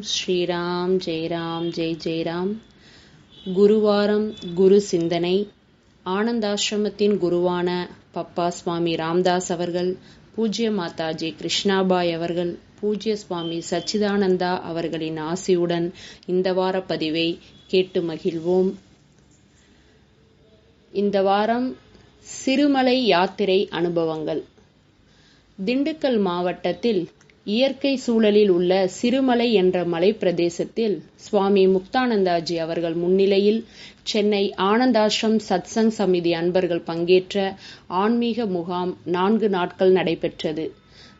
ஸ்ரீராம் ஜெயராம் ஜெய் ஜெயராம். குருவாரம் குரு சிந்தனை. ஆனந்தாசிரமத்தின் குருவான பப்பா சுவாமி ராம்தாஸ் அவர்கள் பூஜ்ய மாதாஜி கிருஷ்ணாபாய் அவர்கள் பூஜ்ய சுவாமி சச்சிதானந்தா அவர்களின் ஆசியுடன் இந்த வார பதிவை கேட்டு மகிழ்வோம். இந்த வாரம் சிறுமலை யாத்திரை அனுபவங்கள். திண்டுக்கல் மாவட்டத்தில் இயற்கை சூழலில் உள்ள சிறுமலை என்ற மலைப்பிரதேசத்தில் சுவாமி முக்தானந்தாஜி அவர்கள் முன்னிலையில் சென்னை ஆனந்தாசிரம் சத்சங் சமிதி அன்பர்கள் பங்கேற்ற ஆன்மீக முகாம் நான்கு நாட்கள் நடைபெற்றது.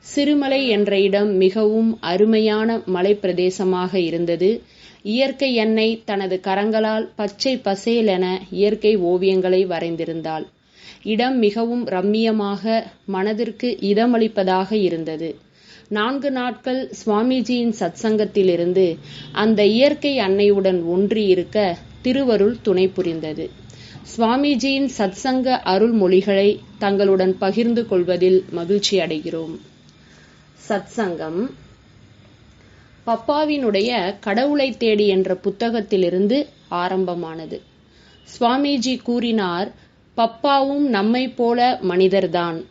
சிறுமலை என்ற இடம் மிகவும் அருமையான மலைப்பிரதேசமாக இருந்தது. இயற்கை எண்ணெய் தனது கரங்களால் பச்சை பசேல் என இயற்கை ஓவியங்களை வரைந்திருந்தாள். இடம் மிகவும் ரம்மியமாக மனதிற்கு இதமளிப்பதாக இருந்தது. நான்கு நாட்கள் சுவாமிஜியின் சத்சங்கத்திலிருந்து அந்த இயற்கை அன்னையுடன் ஒன்றி இருக்க திருவருள் துணை புரிந்தது. சுவாமிஜியின் சத்சங்க அருள்மொழிகளை தங்களுடன் பகிர்ந்து கொள்வதில் மகிழ்ச்சி அடைகிறோம். சத்சங்கம். பப்பாவினுடைய கடவுளை தேடி என்ற புத்தகத்திலிருந்து ஆரம்பமானது. சுவாமிஜி கூறினார் பப்பாவும் நம்மை போல மனிதர்தான்.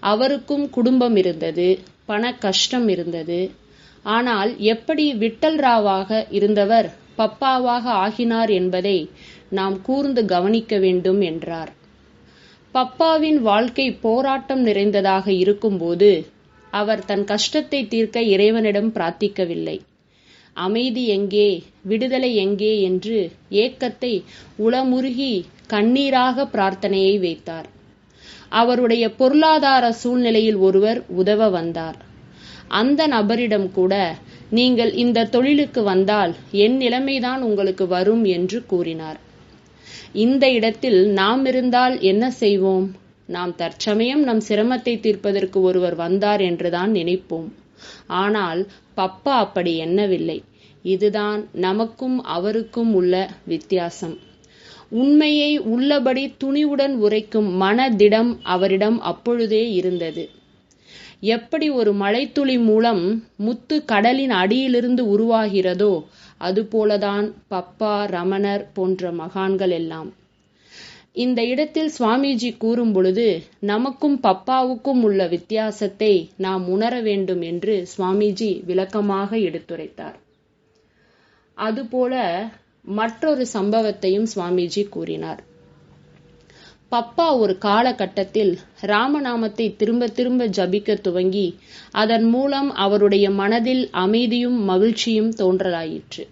அவருக்கும் குடும்பம் இருந்தது. பண கஷ்டம் இருந்தது. ஆனால் எப்படி விட்டல் ராவாக இருந்தவர் பப்பாவாக ஆகினார் என்பதை நாம் கூர்ந்து கவனிக்க வேண்டும் என்றார். பப்பாவின் வாழ்க்கை போராட்டம் நிறைந்ததாக இருக்கும்போது அவர் தன் கஷ்டத்தை தீர்க்க இறைவனிடம் பிரார்த்திக்கவில்லை. அமைதி எங்கே விடுதலை எங்கே என்று ஏக்கத்தை உளமுருகி கண்ணீராக பிரார்த்தனையை வைத்தார். அவருடைய பொருளாதார சூழ்நிலையில் ஒருவர் உதவ வந்தார். அந்த நபரிடம் கூட நீங்கள் இந்த தொழிலுக்கு வந்தால் என் நிலைமைதான் உங்களுக்கு வரும் என்று கூறினார். இந்த இடத்தில் நாம் இருந்தால் என்ன செய்வோம்? நாம் தற்சமயம் நம் சிரமத்தை தீர்ப்பதற்கு ஒருவர் வந்தார் என்றுதான் நினைப்போம். ஆனால் பப்பா அப்படி எண்ணவில்லை. இதுதான் நமக்கும் அவருக்கும் உள்ள வித்தியாசம். உண்மையை உள்ளபடி துணிவுடன் உரைக்கும் மனதிடம் அவரிடம் அப்பொழுதே இருந்தது. எப்படி ஒரு மழைத்துளி மூலம் முத்து கடலின் அடியிலிருந்து உருவாகிறதோ அதுபோலதான் பப்பா ரமணர் போன்ற மகான்கள் எல்லாம். இந்த இடத்தில் சுவாமிஜி கூறும் பொழுது நமக்கும் பப்பாவுக்கும் உள்ள வித்தியாசத்தை நாம் உணர வேண்டும் என்று சுவாமிஜி விளக்கமாக எடுத்துரைத்தார். அதுபோல மற்றொரு சம்பவத்தையும் சுவாமிஜி கூறினார். பப்பா ஒரு காலகட்டத்தில் ராமநாமத்தை திரும்ப திரும்ப ஜபிக்க துவங்கி அதன் மூலம் அவருடைய மனதில் அமைதியும் மகிழ்ச்சியும் தோன்றலாயிற்று.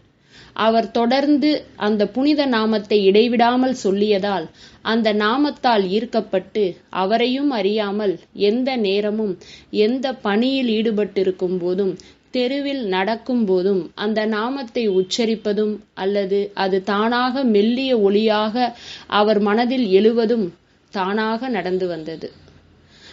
அவர் தொடர்ந்து அந்த புனித நாமத்தை இடைவிடாமல் சொல்லியதால் அந்த நாமத்தால் ஈர்க்கப்பட்டு அவரையும் அறியாமல் எந்த நேரமும் எந்த பணியில் ஈடுபட்டிருக்கும் போதும் தெருவில் நடக்கும் போதும் அந்த நாமத்தை உச்சரிப்பதும் அல்லது அது தானாக மெல்லிய ஒளியாக அவர் மனதில் எழுவதும் தானாக நடந்து வந்தது.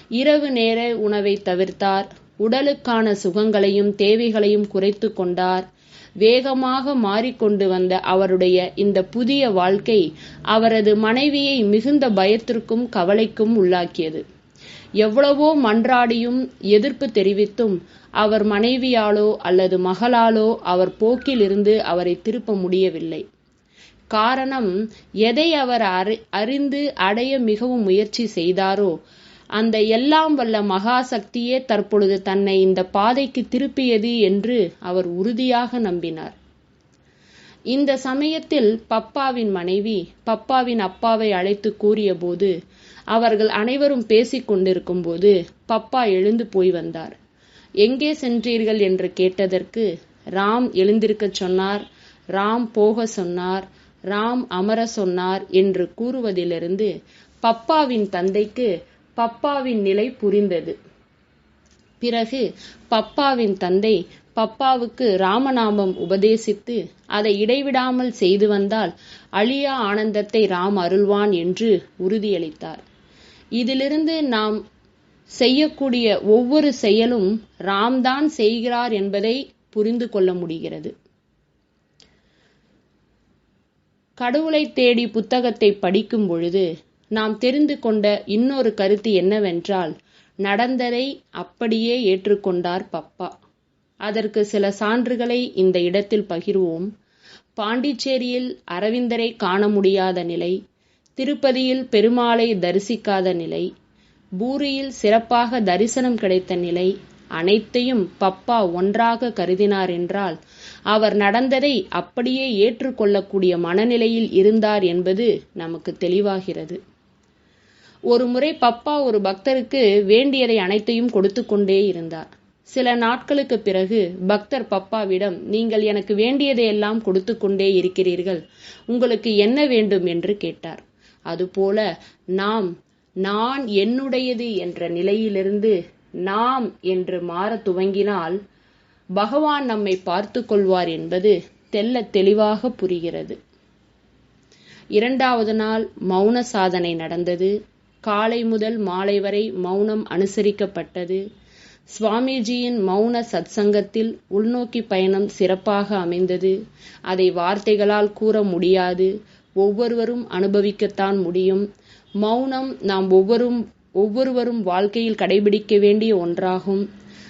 இரவு நேர உணவை தவிர்த்தார். உடலுக்கான சுகங்களையும் தேவைகளையும் குறைத்து கொண்டார். வேகமாக மாறிக்கொண்டு வந்த அவருடைய இந்த புதிய வாழ்க்கை அவரது மனைவியை மிகுந்த பயத்திற்கும் கவலைக்கும் உள்ளாக்கியது. எவ்வளவோ மன்றாடியும் எதிர்ப்பு தெரிவித்தும் அவர் மனைவியாலோ அல்லது மகளாலோ அவர் போக்கிலிருந்து அவரை திருப்ப முடியவில்லை. காரணம் எதை அவர் அறிந்து அடைய மிகவும் முயற்சி செய்தாரோ அந்த எல்லாம் வல்ல மகாசக்தியே தற்பொழுது தன்னை இந்த பாதைக்கு திருப்பியது என்று அவர் உறுதியாக நம்பினார். இந்த சமயத்தில் பப்பாவின் மனைவி பப்பாவின் அப்பாவை அழைத்து கூறியபோது அவர்கள் அனைவரும் பேசிக் கொண்டிருக்கும் போது பப்பா எழுந்து போய் வந்தார். எங்கே சென்றீர்கள்? என்று கேட்டதற்கு ராம் எழுந்திருக்கச் சொன்னார் ராம் போக சொன்னார் ராம் அமர சொன்னார் என்று கூறுவதிலிருந்து பப்பாவின் தந்தைக்கு பப்பாவின் நிலை புரிந்தது. பிறகு பப்பாவின் தந்தை பப்பாவுக்கு ராமநாமம் உபதேசித்து அதை இடைவிடாமல் செய்து வந்தால் அழியா ஆனந்தத்தை ராம் அருள்வான் என்று உறுதியளித்தார். இதிலிருந்து நாம் செய்யக்கூடிய ஒவ்வொரு செயலும் ராம்தான் செய்கிறார் என்பதை புரிந்து கொள்ள முடிகிறது. கடவுளை தேடி புத்தகத்தை படிக்கும் பொழுது நாம் தெரிந்து கொண்ட இன்னொரு கருத்து என்னவென்றால் நடந்ததை அப்படியே ஏற்றுக்கொண்டார் பப்பா. அதற்கு சில சான்றுகளை இந்த இடத்தில் பகிர்வோம். பாண்டிச்சேரியில் அரவிந்தரை காண முடியாத நிலை திருப்பதியில் பெருமாளை தரிசிக்காத நிலை பூரியில் சிறப்பாக தரிசனம் கிடைத்த நிலை அனைத்தையும் பப்பா ஒன்றாக கருதினார் என்றால் அவர் நடந்ததை அப்படியே ஏற்றுக்கொள்ளக்கூடிய மனநிலையில் இருந்தார் என்பது நமக்கு தெளிவாகிறது. ஒரு முறை பப்பா ஒரு பக்தருக்கு வேண்டியதை அனைத்தையும் கொடுத்து கொண்டே இருந்தார். சில நாட்களுக்கு பிறகு பக்தர் பப்பாவிடம் நீங்கள் எனக்கு வேண்டியதையெல்லாம் கொடுத்து கொண்டே இருக்கிறீர்கள். உங்களுக்கு என்ன வேண்டும்? என்று கேட்டார். அதுபோல நாம் நான் என்னுடையது என்ற நிலையிலிருந்து நாம் என்று மாறத் துவங்கினால் பகவான் நம்மை பார்த்து கொள்வார் என்பது தெல்ல தெளிவாக புரிகிறது. இரண்டாவது நாள் மௌன சாதனை நடந்தது. காலை முதல் மாலை வரை மௌனம் அனுசரிக்கப்பட்டது. சுவாமிஜியின் மௌன சத்சங்கத்தில் உள்நோக்கி பயணம் சிறப்பாக அமைந்தது. அதை வார்த்தைகளால் கூற முடியாது. ஒவ்வொருவரும் அனுபவிக்கத்தான் முடியும். மௌனம் நாம் ஒவ்வொரும் ஒவ்வொருவரும் வாழ்க்கையில் கடைபிடிக்க வேண்டிய ஒன்றாகும்.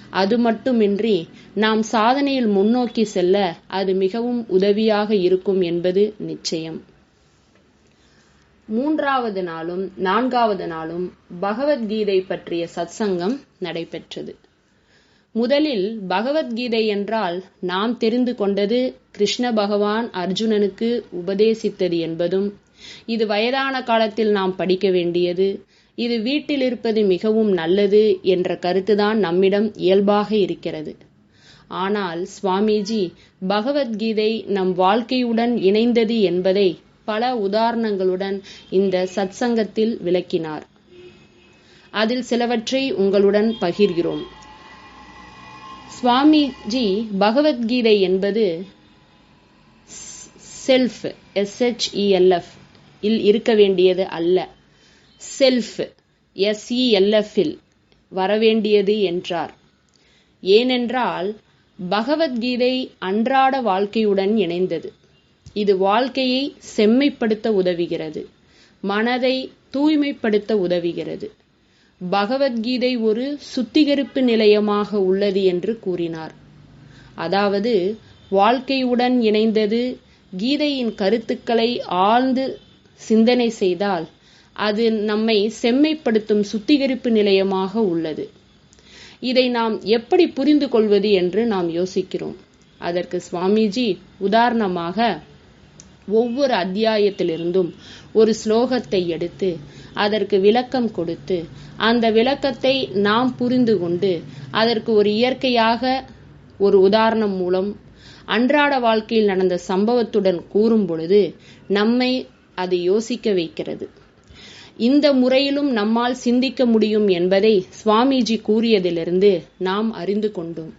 அது மட்டுமின்றி நாம் சாதனையில் முன்னோக்கி செல்ல அது மிகவும் உதவியாக இருக்கும் என்பது நிச்சயம். மூன்றாவது நாளும் நான்காவது நாளும் பகவத்கீதை பற்றிய சத்சங்கம் நடைபெற்றது. முதலில் பகவத்கீதை என்றால் நாம் தெரிந்து கொண்டது கிருஷ்ண பகவான் அர்ஜுனனுக்கு உபதேசித்தது என்பதும் இது வயதான காலத்தில் நாம் படிக்க வேண்டியது இது வீட்டில் இருப்பது மிகவும் நல்லது என்ற கருத்துதான் நம்மிடம் இயல்பாக இருக்கிறது. ஆனால் சுவாமிஜி பகவத்கீதை நம் வாழ்க்கையுடன் இணைந்தது என்பதை பல உதாரணங்களுடன் இந்த சத்சங்கத்தில் விளக்கினார். அதில் சிலவற்றை உங்களுடன் பகிர்கிறோம். சுவாமிஜி பகவத்கீதை என்பது செல்ஃப் எஸ்ஹெச்இஎல்எஃப் இல் இருக்க வேண்டியது அல்ல. செல்ஃப் எஸ்இஎல்எஃப் இல் வரவேண்டியது என்றார். ஏனென்றால் பகவத்கீதை அன்றாட வாழ்க்கையுடன் இணைந்தது. இது வாழ்க்கையை செம்மைப்படுத்த உதவுகிறது. மனதை தூய்மைப்படுத்த உதவுகிறது. பகவத்கீதை ஒரு சுத்திகரிப்பு நிலையமாக உள்ளது என்று கூறினார். அதாவது வாழ்க்கையுடன் இணைந்தது கீதையின் கருத்துக்களை ஆழ்ந்து சிந்தனை செய்தால் அது நம்மை செம்மைப்படுத்தும் சுத்திகரிப்பு நிலையமாக உள்ளது. இதை நாம் எப்படி புரிந்து கொள்வது என்று நாம் யோசிக்கிறோம். அதற்கு சுவாமிஜி உதாரணமாக ஒவ்வொரு அத்தியாயத்திலிருந்தும் ஒரு ஸ்லோகத்தை எடுத்து அதற்கு விளக்கம் கொடுத்து அந்த விளக்கத்தை நாம் புரிந்து கொண்டு அதற்கு ஒரு இயற்கையாக ஒரு உதாரணம் மூலம் அன்றாட வாழ்க்கையில் நடந்த சம்பவத்துடன் கூறும் பொழுது நம்மை அது யோசிக்க வைக்கிறது. இந்த முறையிலும் நம்மால் சிந்திக்க முடியும் என்பதை சுவாமிஜி கூறியதிலிருந்து நாம் அறிந்து கொண்டோம்.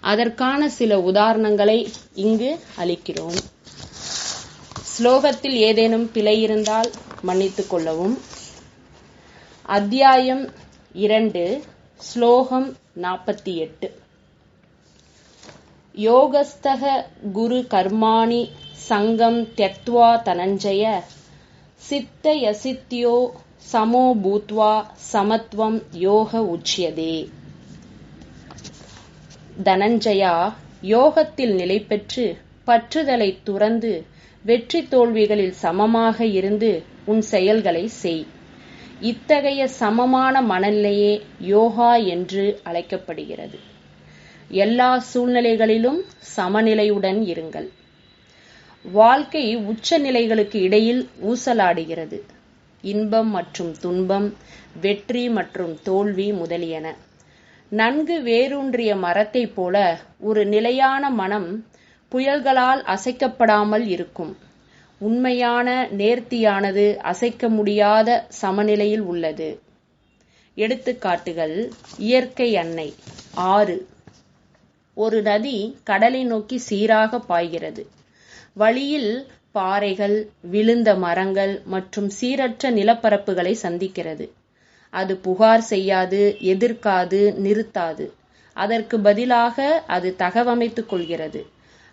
அதற்கான சில உதாரணங்களை இங்கு அளிக்கிறோம். ஸ்லோகத்தில் ஏதேனும் பிழை இருந்தால் மன்னித்துக் கொள்ளவும். அத்தியாயம் இரண்டு ஸ்லோகம் நாற்பத்தி எட்டு. யோகஸ்தக குரு கர்மாணி சங்கம் தெக்துவா தனஞ்சய சித்த யசித்தியோ சமோ பூத்வா சமத்துவம் யோக உச்சியதே. தனஞ்சயா யோகத்தில் நிலை பெற்று பற்றுதலை துறந்து வெற்றி தோல்விகளில் சமமாக இருந்து உன் செயல்களை செய். இத்தகைய சமமான மனநிலையே யோகா என்று அழைக்கப்படுகிறது. எல்லா சூழ்நிலைகளிலும் சமநிலையுடன் இருங்கள். வாழ்க்கை உச்ச நிலைகளுக்கு இடையில் ஊசலாடுகிறது. இன்பம் மற்றும் துன்பம் வெற்றி மற்றும் தோல்வி முதலியன. நன்கு வேரூன்றிய மரத்தைப் போல ஒரு நிலையான மனம் புயல்களால் அசைக்கப்படாமல் இருக்கும். உண்மையான நேர்த்தியானது அசைக்க முடியாத சமநிலையில் உள்ளது. எடுத்துக்காட்டுகள் இயற்கை அன்னை. ஆறு. ஒரு நதி கடலை நோக்கி சீராக பாய்கிறது. வழியில் பாறைகள் விழுந்த மரங்கள் மற்றும் சீரற்ற நிலப்பரப்புகளை சந்திக்கிறது. அது புகார் செய்யாது எதிர்க்காது நிறுத்தாது. அதற்கு பதிலாக அது தகவமைத்துக் கொள்கிறது.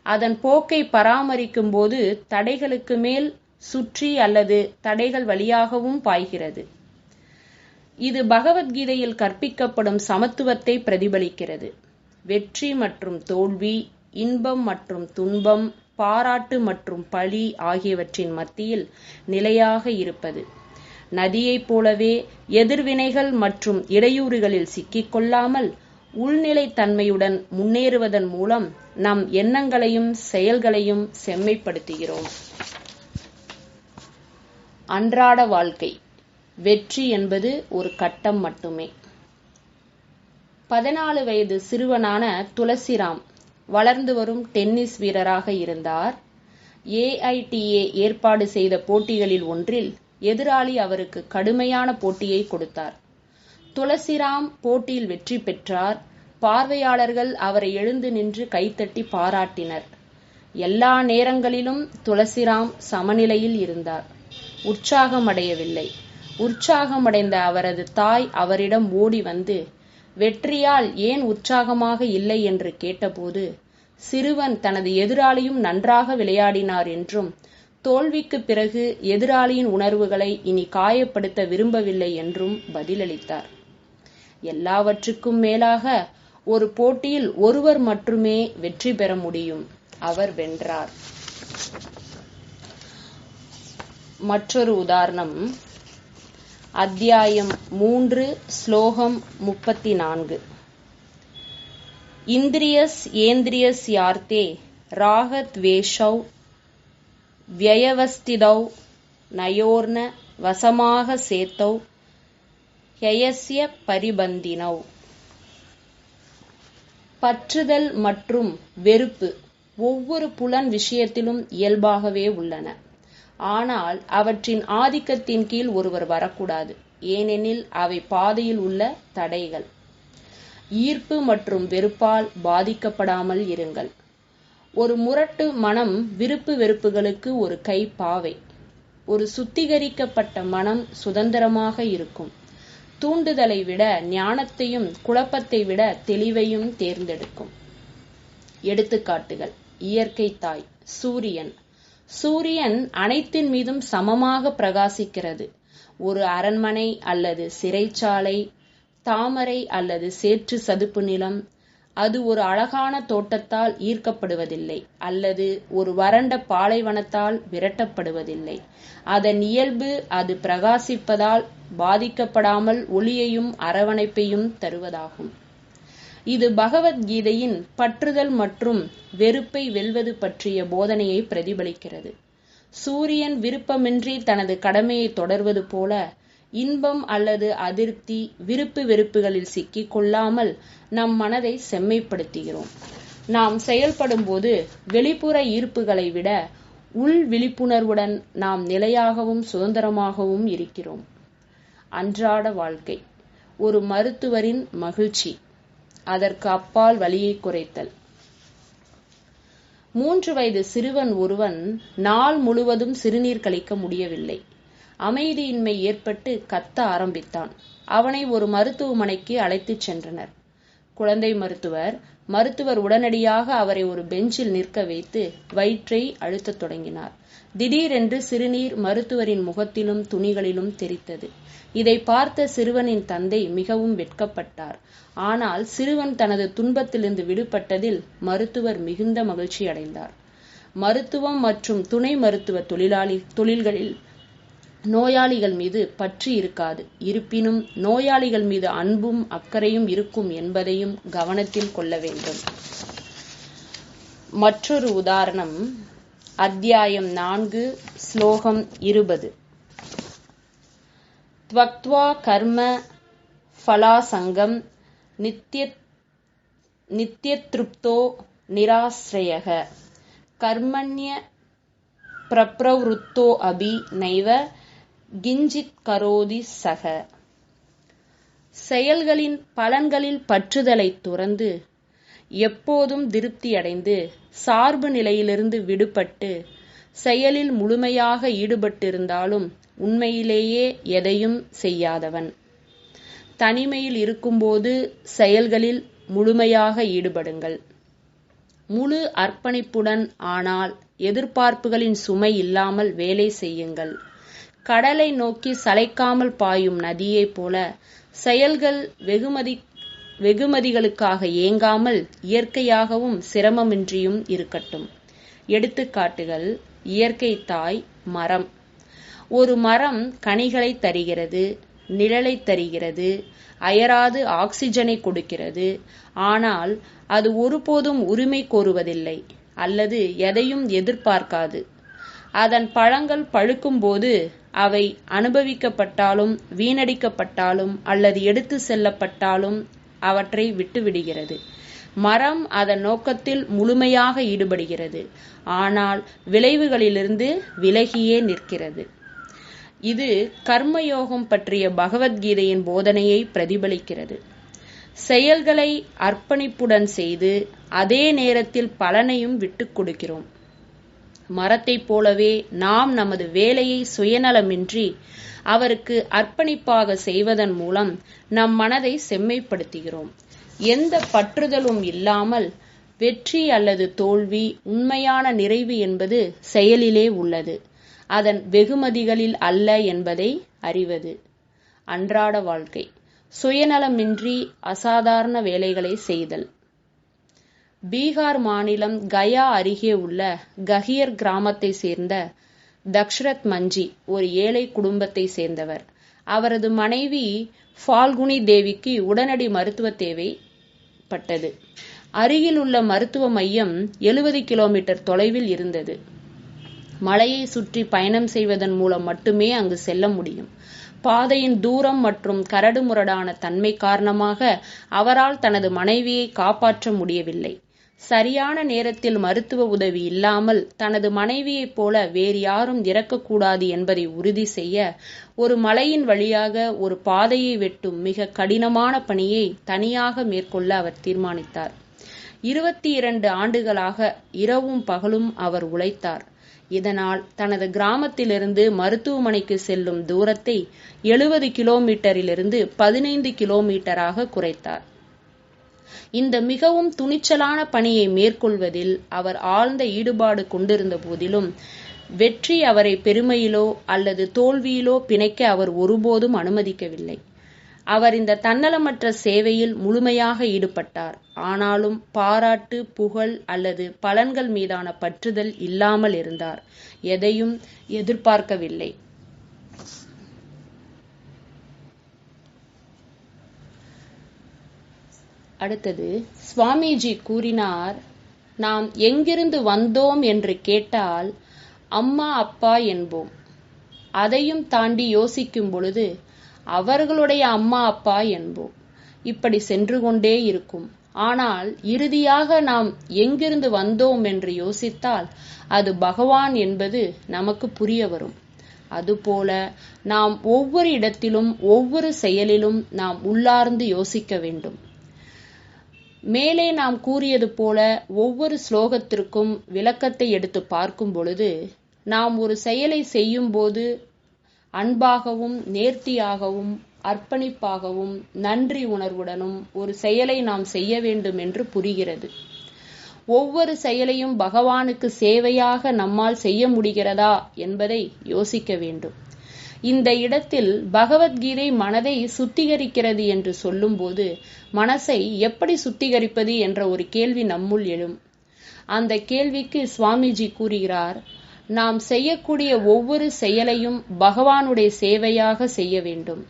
அதன் போக்கை பராமரிக்கும் போது தடைகளுக்கு மேல் சுற்றி அல்லது தடைகள் வழியாகவும் பாய்கிறது. இது பகவத்கீதையில் கற்பிக்கப்படும் சமத்துவத்தை பிரதிபலிக்கிறது. வெற்றி மற்றும் தோல்வி இன்பம் மற்றும் துன்பம் பாராட்டு மற்றும் பழி ஆகியவற்றின் மத்தியில் நிலையாக இருப்பது. நதியைப் போலவே எதிர்வினைகள் மற்றும் இடையூறுகளில் சிக்கிக்கொள்ளாமல் உள்நிலைத்தன்மையுடன் முன்னேறுவதன் மூலம் நம் எண்ணங்களையும் செயல்களையும் செம்மைப்படுத்துகிறோம். அன்றாட வாழ்க்கை. வெற்றி என்பது ஒரு கட்டம் மட்டுமே. பதினாலு வயது சிறுவனான துளசிராம் வளர்ந்து வரும் டென்னிஸ் வீரராக இருந்தார். ஏஐடிஏ ஏற்பாடு செய்த போட்டிகளில் ஒன்றில் எதிராளி அவருக்கு கடுமையான போட்டியை கொடுத்தார். துளசிராம் போட்டியில் வெற்றி பெற்றார். பார்வையாளர்கள் அவரை எழுந்து நின்று கைத்தட்டி பாராட்டினர். எல்லா நேரங்களிலும் துளசிராம் சமநிலையில் இருந்தார். உற்சாகமடையவில்லை. உற்சாகமடைந்த அவரது தாய் அவரிடம் ஓடி வந்து வெற்றியால் ஏன் உற்சாகமாக இல்லை? என்று கேட்டபோது சிறுவன் தனது எதிராளியும் நன்றாக விளையாடினார் என்றும் தோல்விக்கு பிறகு எதிராளியின் உணர்வுகளை இனி காயப்படுத்த விரும்பவில்லை என்றும் பதிலளித்தார். எல்லாவற்றுக்கும் மேலாக ஒரு போட்டியில் ஒருவர் மட்டுமே வெற்றி பெற முடியும். அவர் வென்றார். மற்றொரு உதாரணம். அத்தியாயம் மூன்று ஸ்லோகம் முப்பத்தி நான்கு இந்திரியஸ் ஏந்திரியஸ் யார்த்தே? ராகத்வேஷௌ வியவஸ்திதௌ நயோர்ன வசமாக சேத்தௌ ஹயஸ்ய பரிபந்தினௌ. பற்றுதல் மற்றும் வெறுப்பு ஒவ்வொரு புலன் விஷயத்திலும் இயல்பாகவே உள்ளன. ஆனால் அவற்றின் ஆதிக்கத்தின் கீழ் ஒருவர் வரக்கூடாது. ஏனெனில் அவை பாதையில் உள்ள தடைகள். ஈர்ப்பு மற்றும் வெறுப்பால் பாதிக்கப்படாமல் இருங்கள். ஒரு முரட்டு மனம் விருப்பு வெறுப்புகளுக்கு ஒரு கை பாவை ஒரு சுத்திகரிக்கப்பட்ட மனம் சுதந்திரமாக இருக்கும். தூண்டுதலை விட ஞானத்தையும் குழப்பத்தை விட தெளிவையும் தேர்ந்தெடுக்கும். எடுத்துக்காட்டுகள். இயற்கை தாய் சூரியன். சூரியன் அனைத்தின் மீதும் சமமாக பிரகாசிக்கிறது. ஒரு அரண்மனை அல்லது சிறைச்சாலை தாமரை அல்லது சேற்று சதுப்பு நிலம் அது ஒரு அழகான தோட்டத்தால் ஈர்க்கப்படுவதில்லை அல்லது ஒரு வறண்ட பாலைவனத்தால் விரட்டப்படுவதில்லை. அதன் இயல்பு அது பிரகாசிப்பதால் பாதிக்கப்படாமல் ஒளியையும் அரவணைப்பையும் தருவதாகும். இது பகவத்கீதையின் பற்றுதல் மற்றும் வெறுப்பை வெல்வது பற்றிய போதனையை பிரதிபலிக்கிறது. சூரியன் விருப்பமின்றி தனது கடமையை தொடர்வது போல இன்பம் அல்லது அதிருப்தி விருப்பு வெறுப்புகளில் சிக்கிக் கொள்ளாமல் நம் மனதை செம்மைப்படுத்துகிறோம். நாம் செயல்படும் போது வெளிப்புற ஈர்ப்புகளை விட உள் விழிப்புணர்வுடன் நாம் நிலையாகவும் சுதந்திரமாகவும் இருக்கிறோம். அன்றாட வாழ்க்கை. ஒரு மருத்துவரின் மகிழ்ச்சி. அதற்கு அப்பால் வலியை குறைத்தல். மூன்று வயது சிறுவன் ஒருவன் நாள் முழுவதும் சிறுநீர் கழிக்க முடியவில்லை. அமைதியின்மை ஏற்பட்டு கத்த ஆரம்பித்தான். அவனை ஒரு மருத்துவமனைக்கு அழைத்துச் சென்றனர். குழந்தை மருத்துவர் மருத்துவர் உடனடியாக அவரை ஒரு பெஞ்சில் நிற்க வைத்து வயிற்றை அழுத்தத் தொடங்கினார். திடீரென்று சிறுநீர் மருத்துவரின் முகத்திலும் துணிகளிலும் தெரித்தது. இதை பார்த்த சிறுவனின் தந்தை மிகவும் வெட்கப்பட்டார். ஆனால் சிறுவன் தனது துன்பத்திலிருந்து விடுபட்டதில் மருத்துவர் மிகுந்த மகிழ்ச்சி அடைந்தார் மருத்துவம் மற்றும் துணை மருத்துவ தொழிலாளி தொழில்களில் நோயாளிகள் மீது பற்று இருக்காது. இருப்பினும் நோயாளிகள் மீது அன்பும் அக்கறையும் இருக்கும் என்பதையும் கவனத்தில் கொள்ள வேண்டும். மற்றொரு உதாரணம் அத்தியாயம் நான்கு ஸ்லோகம் இருபது. துவக்துவா கர்ம ஃபலாசங்கம் நித்திய நித்தியத்ருப்தோ நிராசிரயக கர்மண்ய பிரப்ரவருத்தோ அபி நைவ கிஞ்சித் கரோதி சக. செயல்களின் பலன்களில் பற்றுதலை துறந்து எப்போதும் திருப்தியடைந்து சார்பு நிலையிலிருந்து விடுபட்டு செயலில் முழுமையாக ஈடுபட்டிருந்தாலும் உண்மையிலேயே எதையும் செய்யாதவன். தனிமையில் இருக்கும்போது செயல்களில் முழுமையாக ஈடுபடுங்கள். முழு அர்ப்பணிப்புடன் ஆனால் எதிர்பார்ப்புகளின் சுமை இல்லாமல் வேலை செய்யுங்கள். கடலை நோக்கி சளைக்காமல் பாயும் நதியைப் போல செயல்கள் வெகுமதி வெகுமதிகளுக்காக ஏங்காமல் இயற்கையாகவும் சிரமமின்றியும் இருக்கட்டும். எடுத்துக்காட்டுகள் இயற்கை தாய் மரம். ஒரு மரம் கனிகளை தருகிறது நிழலை தருகிறது அயராது ஆக்சிஜனை கொடுக்கிறது. ஆனால் அது ஒருபோதும் உரிமை கோருவதில்லை அல்லது எதையும் எதிர்பார்க்காது. அதன் பழங்கள் பழுக்கும்போது அவை அனுபவிக்கப்பட்டாலும் வீணடிக்கப்பட்டாலும் அல்லது எடுத்து செல்லப்பட்டாலும் அவற்றை விட்டுவிடுகிறது. மரம் அதன் நோக்கத்தில் முழுமையாக ஈடுபடுகிறது. ஆனால் விளைவுகளிலிருந்து விலகியே நிற்கிறது. இது கர்மயோகம் பற்றிய பகவத்கீதையின் போதனையை பிரதிபலிக்கிறது. செயல்களை அர்ப்பணிப்புடன் செய்து அதே நேரத்தில் பலனையும் விட்டுக் கொடுக்கிறோம். மரத்தைப் போலவே நாம் நமது வேலையை சுயநலமின்றி அவருக்கு அர்ப்பணிப்பாக செய்வதன் மூலம் நம் மனதை செம்மைப்படுத்துகிறோம். எந்த பற்றுதலும் இல்லாமல் வெற்றி அல்லது தோல்வி உண்மையான நிறைவு என்பது செயலிலே உள்ளது. அதன் வெகுமதிகளில் அல்ல என்பதை அறிவது. அன்றாட வாழ்க்கை. சுயநலமின்றி அசாதாரண வேலைகளை செய்தல். பீகார் மாநிலம் கயா அருகே உள்ள கஹியர் கிராமத்தை சேர்ந்த தக்ஷரத் மஞ்சி ஒரு ஏழை குடும்பத்தை சேர்ந்தவர். அவரது மனைவி ஃபால்குனி தேவிக்கு உடனடி மருத்துவ தேவைப்பட்டது அருகில் உள்ள மருத்துவ மையம் எழுபது கிலோமீட்டர் தொலைவில் இருந்தது. மலையை சுற்றி பயணம் செய்வதன் மூலம் மட்டுமே அங்கு செல்ல முடியும். பாதையின் தூரம் மற்றும் கரடுமுரடான தன்மை காரணமாக அவரால் தனது மனைவியை காப்பாற்ற முடியவில்லை. சரியான நேரத்தில் மருத்துவ உதவி இல்லாமல் தனது மனைவியைப் போல வேறு யாரும் இறக்கக்கூடாது என்பதை உறுதி செய்ய ஒரு மலையின் வழியாக ஒரு பாதையை வெட்டும் மிக கடினமான பணியை தனியாக மேற்கொள்ள அவர் தீர்மானித்தார். இருபத்தி இரண்டு ஆண்டுகளாக இரவும் பகலும் அவர் உழைத்தார். இதனால் தனது கிராமத்திலிருந்து மருத்துவமனைக்கு செல்லும் தூரத்தை எழுபது கிலோமீட்டரிலிருந்து பதினைந்து கிலோமீட்டராக குறைத்தார். இந்த மிகவும் துணிச்சலான பணியை மேற்கொள்வதில் அவர் ஆழ்ந்த ஈடுபாடு கொண்டிருந்த போதிலும் வெற்றி அவரை பெருமையிலோ அல்லது தோல்வியிலோ பிணைக்க அவர் ஒருபோதும் அனுமதிக்கவில்லை. அவர் இந்த தன்னலமற்ற சேவையில் முழுமையாக ஈடுபட்டார். ஆனாலும் பாராட்டு புகழ் அல்லது பலன்கள் மீதான பற்றுதல் இல்லாமல் இருந்தார். எதையும் எதிர்பார்க்கவில்லை. அடுத்தது சுவாமிஜி கூறினார் நாம் எங்கிருந்து வந்தோம் என்று கேட்டால் அம்மா அப்பா என்போம். அதையும் தாண்டி யோசிக்கும் பொழுது அவர்களுடைய அம்மா அப்பா என்போம். இப்படி சென்று கொண்டே இருக்கும். ஆனால் இறுதியாக நாம் எங்கிருந்து வந்தோம் என்று யோசித்தால் அது பகவான் என்பது நமக்கு புரிய வரும். அதுபோல நாம் ஒவ்வொரு இடத்திலும் ஒவ்வொரு செயலிலும் நாம் உள்ளார்ந்து யோசிக்க வேண்டும். மேலே நாம் கூறியது போல ஒவ்வொரு ஸ்லோகத்திற்கும் விளக்கத்தை எடுத்து பார்க்கும் பொழுது நாம் ஒரு செயலை செய்யும் போது அன்பாகவும் நேர்த்தியாகவும் அர்ப்பணிப்பாகவும் நன்றி உணர்வுடனும் ஒரு செயலை நாம் செய்ய வேண்டும் என்று புரிகிறது. ஒவ்வொரு செயலையும் பகவானுக்கு சேவையாக நம்மால் செய்ய முடிகிறதா என்பதை யோசிக்க வேண்டும். இந்த இடத்தில் பகவத்கீதை மனதை சுத்திகரிக்கிறது என்று சொல்லும்போது மனசை எப்படி சுத்திகரிப்பது என்ற ஒரு கேள்வி நம்முள் எழும். அந்த கேள்விக்கு சுவாமிஜி கூறுகிறார் நாம் செய்யக்கூடிய ஒவ்வொரு செயலையும் பகவானுடைய சேவையாக செய்ய வேண்டும்.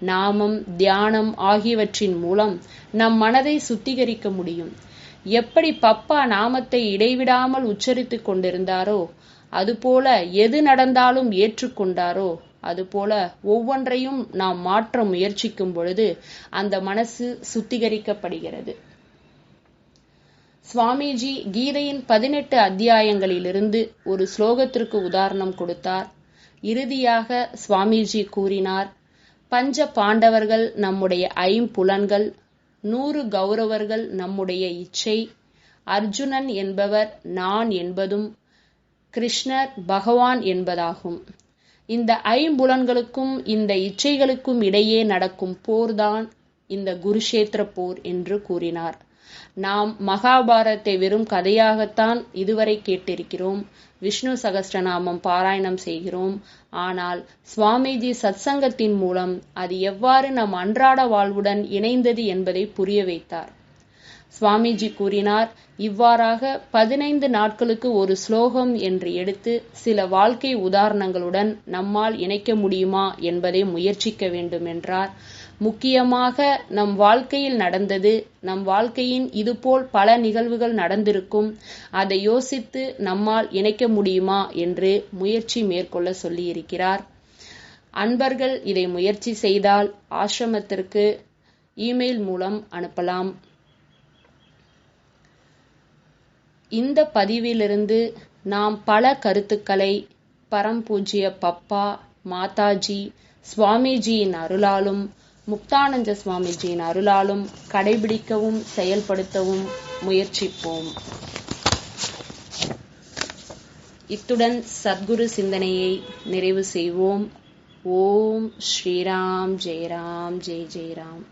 நாமம் தியானம் ஆகியவற்றின் மூலம் நம் மனதை சுத்திகரிக்க முடியும். எப்படி பப்பா நாமத்தை இடைவிடாமல் உச்சரித்துக் கொண்டிருந்தாரோ அதுபோல எது நடந்தாலும் ஏற்றுக்கொண்டாரோ அதுபோல ஒவ்வொன்றையும் நாம் மாற்ற முயற்சிக்கும் பொழுது அந்த மனசு சுத்திகரிக்கப்படுகிறது. சுவாமிஜி கீதையின் பதினெட்டு அத்தியாயங்களிலிருந்து ஒரு ஸ்லோகத்திற்கு உதாரணம் கொடுத்தார். இறுதியாக சுவாமிஜி கூறினார் பஞ்ச பாண்டவர்கள் நம்முடைய ஐம்புலன்கள் நூறு கௌரவர்கள் நம்முடைய இச்சை அர்ஜுனன் என்பவர் நான் என்பதும் கிருஷ்ணர் பகவான் என்பதாகும். இந்த ஐம்புலன்களுக்கும் இந்த இச்சைகளுக்கும் இடையே நடக்கும் போர்தான் இந்த குருஷேத்திர போர் என்று கூறினார். நாம் மகாபாரத்தை வெறும் கதையாகத்தான் இதுவரை கேட்டிருக்கிறோம். விஷ்ணு சகஸ்ரநாமம் பாராயணம் செய்கிறோம். ஆனால் சுவாமிஜி சத்சங்கத்தின் மூலம் அது எவ்வாறு நம் அன்றாட வாழ்வுடன் இணைந்தது என்பதை புரிய வைத்தார். சுவாமிஜி கூறினார் இவ்வாறாக பதினைந்து நாட்களுக்கு ஒரு ஸ்லோகம் என்று எடுத்து சில வாழ்க்கை உதாரணங்களுடன் நம்மால் இணைக்க முடியுமா என்பதை முயற்சிக்க வேண்டும் என்றார். முக்கியமாக நம் வாழ்க்கையில் நடந்தது நம் வாழ்க்கையின் இதுபோல் பல நிகழ்வுகள் நடந்திருக்கும் அதை யோசித்து நம்மால் இணைக்க முடியுமா என்று முயற்சி மேற்கொள்ள சொல்லியிருக்கிறார். அன்பர்கள் இதை முயற்சி செய்தால் ஆசிரமத்திற்கு இமெயில் மூலம் அனுப்பலாம். இந்த பதிவிலிருந்து நாம் பல கருத்துக்களை பரம்பூஜ்ய பப்பா மாதாஜி சுவாமிஜியின் அருளாலும் முக்தானந்த சுவாமிஜியின் அருளாலும் கடைபிடிக்கவும் செயல்படுத்தவும் முயற்சிப்போம். இத்துடன் சத்குரு சிந்தனையை நிறைவு செய்வோம். ஓம் ஸ்ரீராம் ஜெயராம் ஜெய் ஜெயராம்.